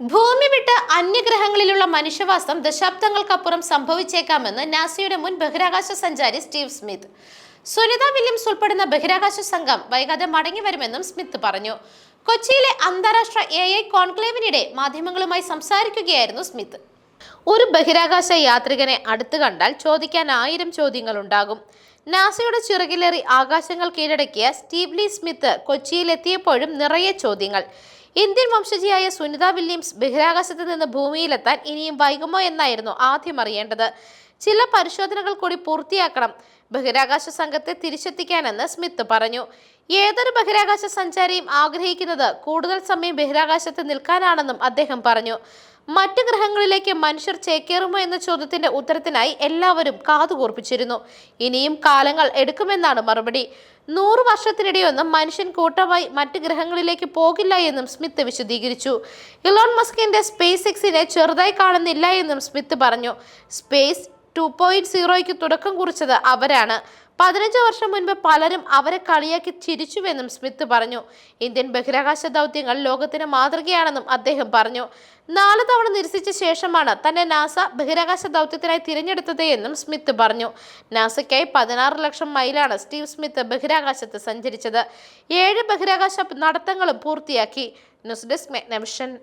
ഭൂമി വിട്ട് അന്യഗ്രഹങ്ങളിലുള്ള മനുഷ്യവാസം ദശാബ്ദങ്ങൾക്കപ്പുറം സംഭവിച്ചേക്കാമെന്ന് നാസയുടെ മുൻ ബഹിരാകാശ സഞ്ചാരി സ്റ്റീവ് സ്മിത്ത്. സുനിത വില്യംസ് ഉൾപ്പെടുന്ന ബഹിരാകാശ സംഘം വൈകാതെ മടങ്ങി വരുമെന്നും സ്മിത്ത് പറഞ്ഞു. കൊച്ചിയിലെ അന്താരാഷ്ട്ര എ ഐ കോൺക്ലേവിനിടെ മാധ്യമങ്ങളുമായി സംസാരിക്കുകയായിരുന്നു സ്മിത്ത്. ഒരു ബഹിരാകാശ യാത്രികനെ അടുത്തു കണ്ടാൽ ചോദിക്കാൻ ആയിരം ചോദ്യങ്ങൾ ഉണ്ടാകും നാസയുടെ ചിറകിലേറി ആകാശങ്ങൾ കീഴടക്കിയ സ്റ്റീവ്ലി സ്മിത്ത് കൊച്ചിയിലെത്തിയപ്പോഴും നിറയെ ചോദ്യങ്ങൾ. ഇന്ത്യൻ വംശജിയായ സുനിത വില്യംസ് ബഹിരാകാശത്ത് നിന്ന് ഭൂമിയിലെത്താൻ ഇനിയും വൈകുമോ എന്നായിരുന്നു ആദ്യം അറിയേണ്ടത്. ചില പരിശോധനകൾ കൂടി പൂർത്തിയാക്കണം. ബഹിരാകാശ സംഘത്തെ തിരിച്ചെത്തിക്കാനെന്ന് സ്മിത്ത് പറഞ്ഞു. ഏതൊരു ബഹിരാകാശ സഞ്ചാരിയും ആഗ്രഹിക്കുന്നത് കൂടുതൽ സമയം ബഹിരാകാശത്ത് നിൽക്കാനാണെന്നും അദ്ദേഹം പറഞ്ഞു. മറ്റു ഗ്രഹങ്ങളിലേക്ക് മനുഷ്യർ ചേക്കേറുമോ എന്ന ചോദ്യത്തിന്റെ ഉത്തരത്തിനായി എല്ലാവരും കാതുകൂർപ്പിച്ചിരുന്നു. ഇനിയും കാലങ്ങൾ എടുക്കുമെന്നാണ് മറുപടി. നൂറു വർഷത്തിനിടെയൊന്നും മനുഷ്യൻ കൂട്ടമായി മറ്റ് ഗ്രഹങ്ങളിലേക്ക് പോകില്ല എന്നും സ്മിത്ത് വിശദീകരിച്ചു. ഇലോൺ മസ്കിന്റെ സ്പേസ് എക്സിനെ ചെറുതായി കാണുന്നില്ല എന്നും സ്മിത്ത് പറഞ്ഞു. സ്പേസ് ടു പോയിന്റ് സീറോയ്ക്ക് തുടക്കം കുറിച്ചത് അവരാണ്. പതിനഞ്ച് വർഷം മുൻപ് പലരും അവരെ കളിയാക്കി ചിരിച്ചുവെന്നും സ്മിത്ത് പറഞ്ഞു. ഇന്ത്യൻ ബഹിരാകാശ ദൗത്യങ്ങൾ ലോകത്തിന് മാതൃകയാണെന്നും അദ്ദേഹം പറഞ്ഞു. നാല് തവണ നിരസിച്ച ശേഷമാണ് തന്നെ നാസ ബഹിരാകാശ ദൗത്യത്തിനായി തിരഞ്ഞെടുത്തത് എന്നും സ്മിത്ത് പറഞ്ഞു. നാസയ്ക്കായി പതിനാറ് ലക്ഷം മൈലാണ് സ്റ്റീവ് സ്മിത്ത് ബഹിരാകാശത്ത് സഞ്ചരിച്ചത്. ഏഴ് ബഹിരാകാശ നടത്തങ്ങളും പൂർത്തിയാക്കി. News desk മെഗ്നവിഷൻ.